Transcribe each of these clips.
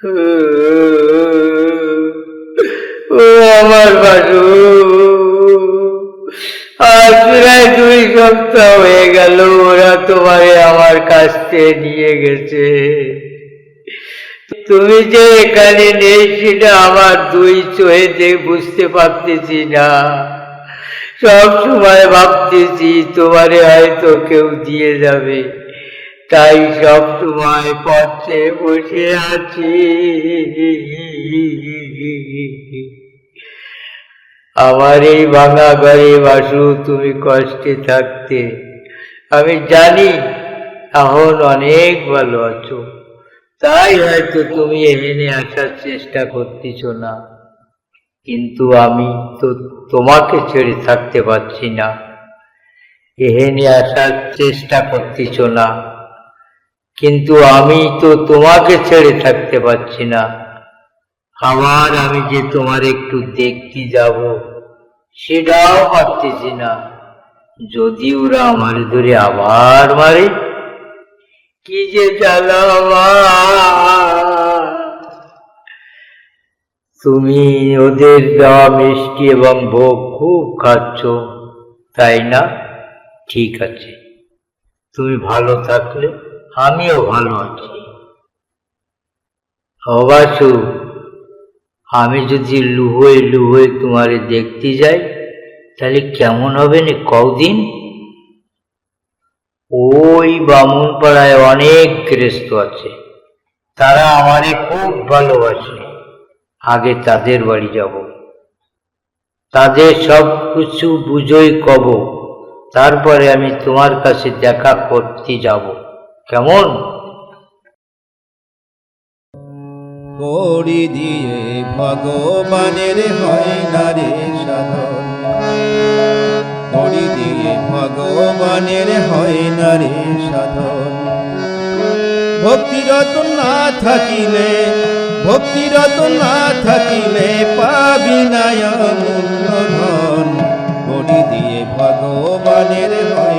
ও আমার বাসু আজ প্রায় দুই সপ্তাহ হয়ে গেল, ওরা তোমারে আমার কাছ নিয়ে গেছে। তুমি যে এখানে নেই সেটা আমার দুই চোহেতে বুঝতে পারতেছি না। সব সময় ভাবতেছি তোমারে হয়তো কেউ দিয়ে যাবে। তাই সব সময় পথে বসে আছি। আমার এই ভাঙা ঘরে বাসু, তুমি কষ্টে থাকতে। আমি জানি এখন অনেক ভালো আছো। তাই হয়তো তুমি এখানে আসার চেষ্টা করতেছ না। কিন্তু আমি তো তোমাকে ছেড়ে থাকতে পারছি না। এখানে আসার চেষ্টা করতেছ না। কিন্তু আমি তো তোমাকে ছেড়ে থাকতে পারছি না। আবার আমি যে তোমার একটু দেখতে যাব, সেটাও পারতেছি না। যদি ওরা আমার ধরে আবার মারে, কি যে। তুমি ওদের দেওয়া মিষ্টি এবং ভোগ খুব খাচ্ছ, তাই না? ঠিক আছে। তুমি ভালো থাকলে আমিও ভালো আছি। অবাসু, আমি যদি লুহোয় লুহোয় তোমারে দেখতে যাই, তাহলে কেমন হবে না কদিন ওই বামুন পাড়ায় অনেক গৃহস্থ আছে, তারা আমারে খুব ভালোবাসে। আগে তাদের বাড়ি যাব। তাদের সব কিছু বুঝোই কব। তারপরে আমি তোমার কাছে দেখা করতে যাব। কেমন? করি দিয়ে ভগবানের হয় না রে সাধন। করি দিয়ে ভগবানের হয় না রে সাধন। ভক্তিরত না থাকিলে ভক্তিরত না থাকিলে পাবি না মূল্য ধন। করি দিয়ে ভগবানের হয়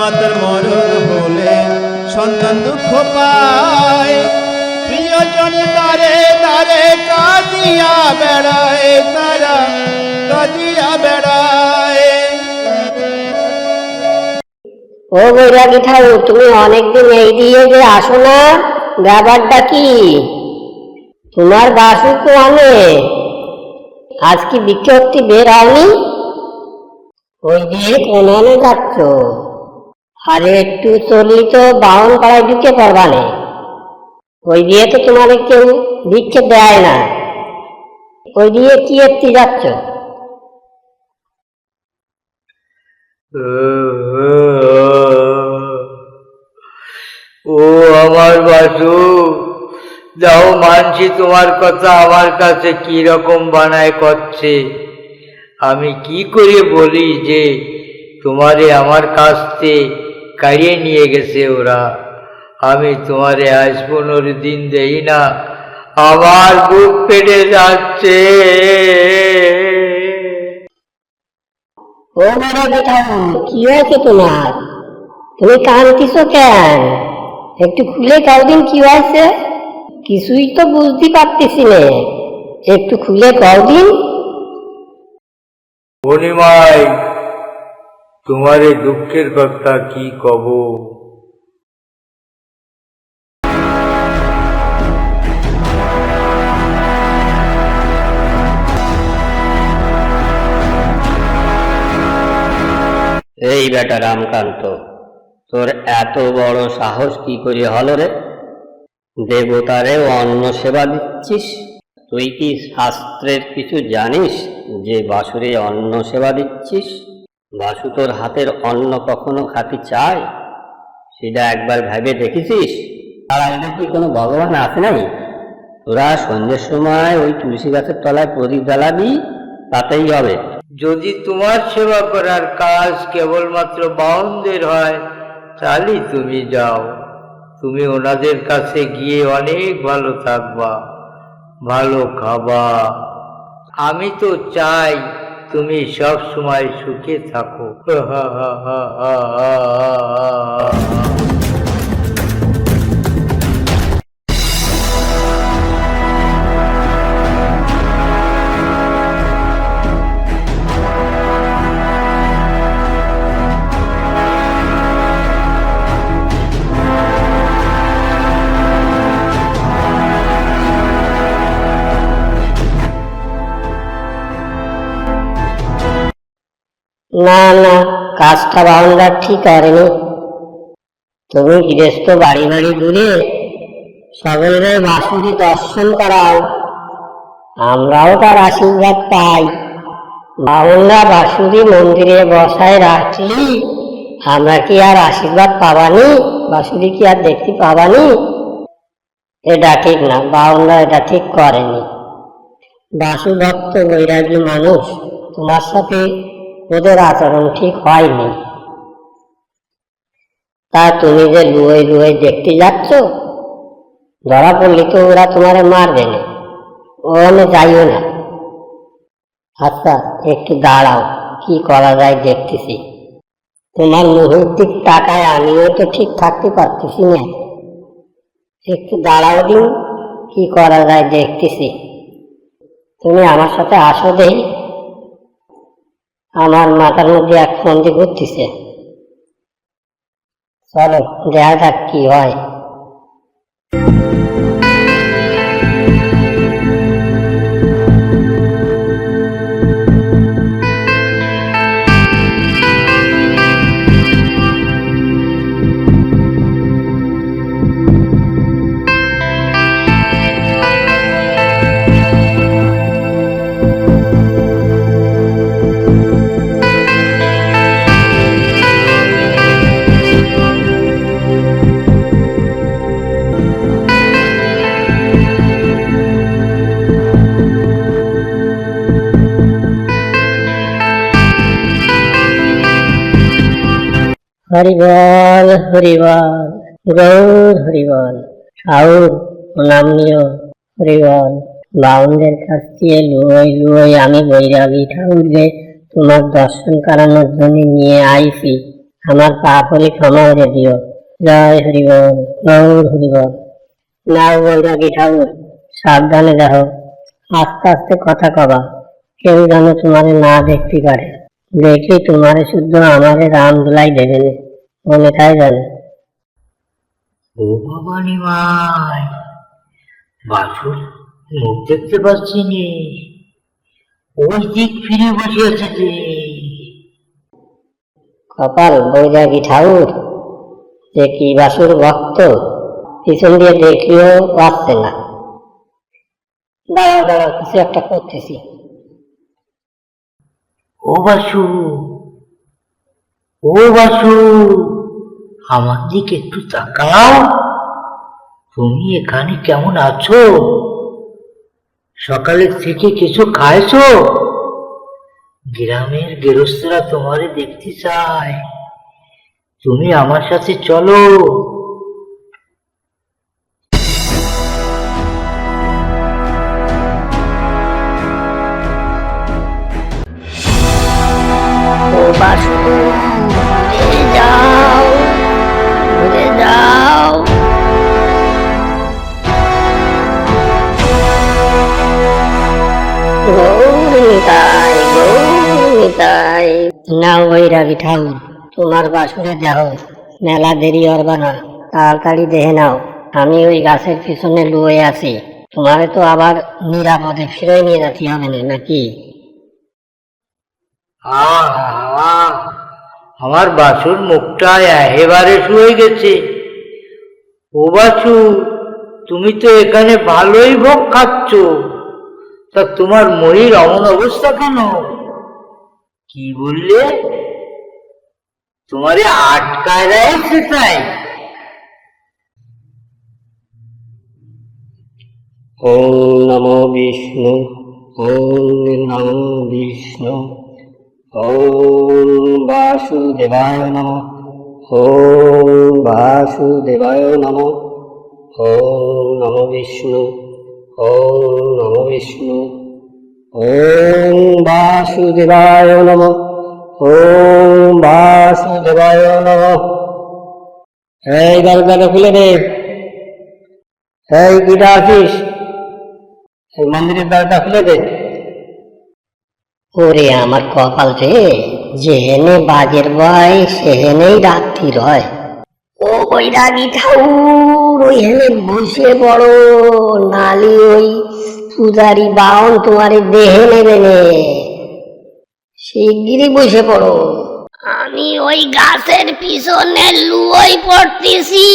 মাতার মরণ হলে সন্তান দুঃখ পায়। প্রিয়জন তারে তারে কাঁদিয়া বেড়ায়, তারা কাঁদিয়া বেড়ায়। ও বৈরাগী ঠাকুর, তুমি অনেকদিন এই দিয়ে যে আসো না, ব্যাপারটা কি? তোমার বাসু তো অনেক আজ কি বিক্ষোভটি বের হয়নি? ওই দিয়ে কোনে যাচ্ছ। আরে একটু চললি তো বাউন পাড়ায় ঢুকে পড়বা নে। ওই দিয়ে তো তোমার কেউ ভিক্ষে দেয় না। ওই দিয়ে কি একটি যাচ্ছ? ও আমার বাসু, যাও মানছি তোমার কথা আমার কাছে কি রকম বানায় করছে। আমি কি করে বলি যে তোমারে আমার কাছ থেকে কাড়িয়ে নিয়ে গেছে ওরা। আমি তোমারে আজ পনেরো দিন দেই না আমার বুক পেটে যাচ্ছে। ও বৈরাগী ঠাকুর কি হয়েছে তোমার? তুমি কাঁদতিস কেন? একটু খুলে কদিন কি হয়েছে। কিছুই তো বুঝতে পারতেছি না। একটু খুলে কদিন পূর্ণিমায় তোমারে দুঃখের কথা কি কব? এই বেটা রামকান্ত, তোর এত বড় সাহস কি করে হলো রে? দেবতারে অন্ন সেবা দিচ্ছিস? তুই কি শাস্ত্রের কিছু জানিস যে বাসুরে অন্ন সেবা দিচ্ছিস? বাসু তোর হাতের অন্ন কখনো খাতি চায় সেটা একবার ভেবে দেখেছিস? আর আগে কি কোনো ভগবান আছে নাই তোরা সন্ধ্যের সময় ওই তুলসী গাছের তলায় প্রদীপ জ্বালাবি, তাতেই হবে। যদি তোমার সেবা করার কাজ কেবলমাত্র বাউনদের হয় তাহলেই তুমি যাও। তুমি ওনাদের কাছে গিয়ে অনেক ভালো থাকবা, ভালো খাবা। আমি তো চাই তুমি সব সময় সুখে থাকো। না না, কাজটা বাউন্ডার ঠিক করেনি। তুমি গৃহস্থ বাড়ি বাড়ি ঘুরে সকলের বাসুরি দর্শন করাও। আমরাও তার আশীর্বাদ পাই। বাউন্ডা বাসুরি মন্দিরে বসায় রাখলি, আমরা কি আর আশীর্বাদ পাবানি? বাসুরি কি আর দেখতে পাবানি? এটা ঠিক না বাউন্ডা এটা ঠিক করেনি। বাসু ভক্ত বৈরাগী মানুষ, তোমার সাথে ওদের আচরণ ঠিক হয়নি। তা তুমি যে লুয়ে লুয়ে দেখতে যাচ্ছ, ধরা পড়লি তো ওরা তোমারে মারবে না। ওখানে যাইও না। আচ্ছা একটু দাঁড়াও, কি করা যায় দেখতেছি। তোমার মুহূর্তিক টাকায় আমিও তো ঠিক থাকতে পারতেছি না। একটু দাঁড়াও দিন, কি করা যায় দেখতেছি। তুমি আমার সাথে আসো দেখি আমার মাথার মধ্যে এক ফন্দি ঘুরতেছে। চলো দেখা যাক কি হয়। হরিবল হরিবল, গৌর, হরিবল। ঠাউর হরিবল। বাউন্ডের কাছ দিয়ে লুয়োই লুয়োই আমি বৈরাগী ঠাকুরকে তোমার দর্শন করানোর জন্য নিয়ে আইছি। আমার পাপ হলে ক্ষমা করে দিও। জয় হরিবল, গৌর, হরিবল। নাও বৈরাগী ঠাকুর, সাবধানে দেখো। আস্তে আস্তে কথা কবা। কেউ যেন তোমারে না দেখতে পারে। দেখি তোমারে শুদ্ধ আমারে রাম দুলাই দেবে মনে তাই জানে ও ভবানী মাই বাসুর মুখ দেখতে পাচ্ছি নে। ওই দিক ফিরে বসে আছে যে কপাল বৈরাগী ঠাকুর যে কি বাসুর ভক্ত পিছন দিয়ে দেখলেও পাচ্ছে না। দাঁড়াও দাঁড়াও কিছু একটা করতেছি। ও বাসু ও বাসু আমার দিকে একটু তাকাও। তুমি এখানে কেমন আছো? সকালের থেকে কিছু খাইছো? গ্রামের গেরস্থরা তোমারে দেখতে চায়। তুমি আমার সাথে চলো। নাও বৈরাগী ঠাকুর তোমার বাসুরে দেহ মেলা দেরি না তাড়াতাড়ি দেহে নাও আমি ওই গাছের পিছনে লুয়ে আছি তোমারে তো আবার নিরাপদে ফিরে নিয়ে যেতে হবে না নাকি? আমার বাসুর মুখটা একেবারে শুয়ে গেছে। ও বাসু তুমি তো এখানে ভালোই ভোগ খাচ্ছ। তা তোমার মরির অমন অবস্থা কেন? কি বললে? তোমারে আটকায় রাখছে তাই ওম নমো বিষ্ণু, ওম নমো বিষ্ণু, ওম বাসুদেবায় নম, ওম বাসুদেবায় নম, ওম নম বিষ্ণু। ওম নম বিষ্ণু। ওম বাসুদেবায় নম। ওম বাসুদেবায় নম। এই দরজাটা খুলে দে। এই গীতা আছিস? এই মন্দিরের দরজা খুলে দে। ওরে আমার কপাল রে যেহেনে বাজের বয় সেহেনেই রাত্রি রয়। ও বৈরাগী ঠাউর হেনে বসে পড়ো, নালি ওই পূজারি বাহন তোমার দেহে নেবে শিগগিরই বসে পড়ো। আমি ওই গাছের পিছনে লুয়োই পড়তেছি।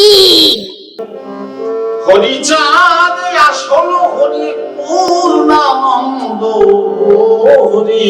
হরিচাঁদ, আসল হরি পূর্ণানন্দ হরি।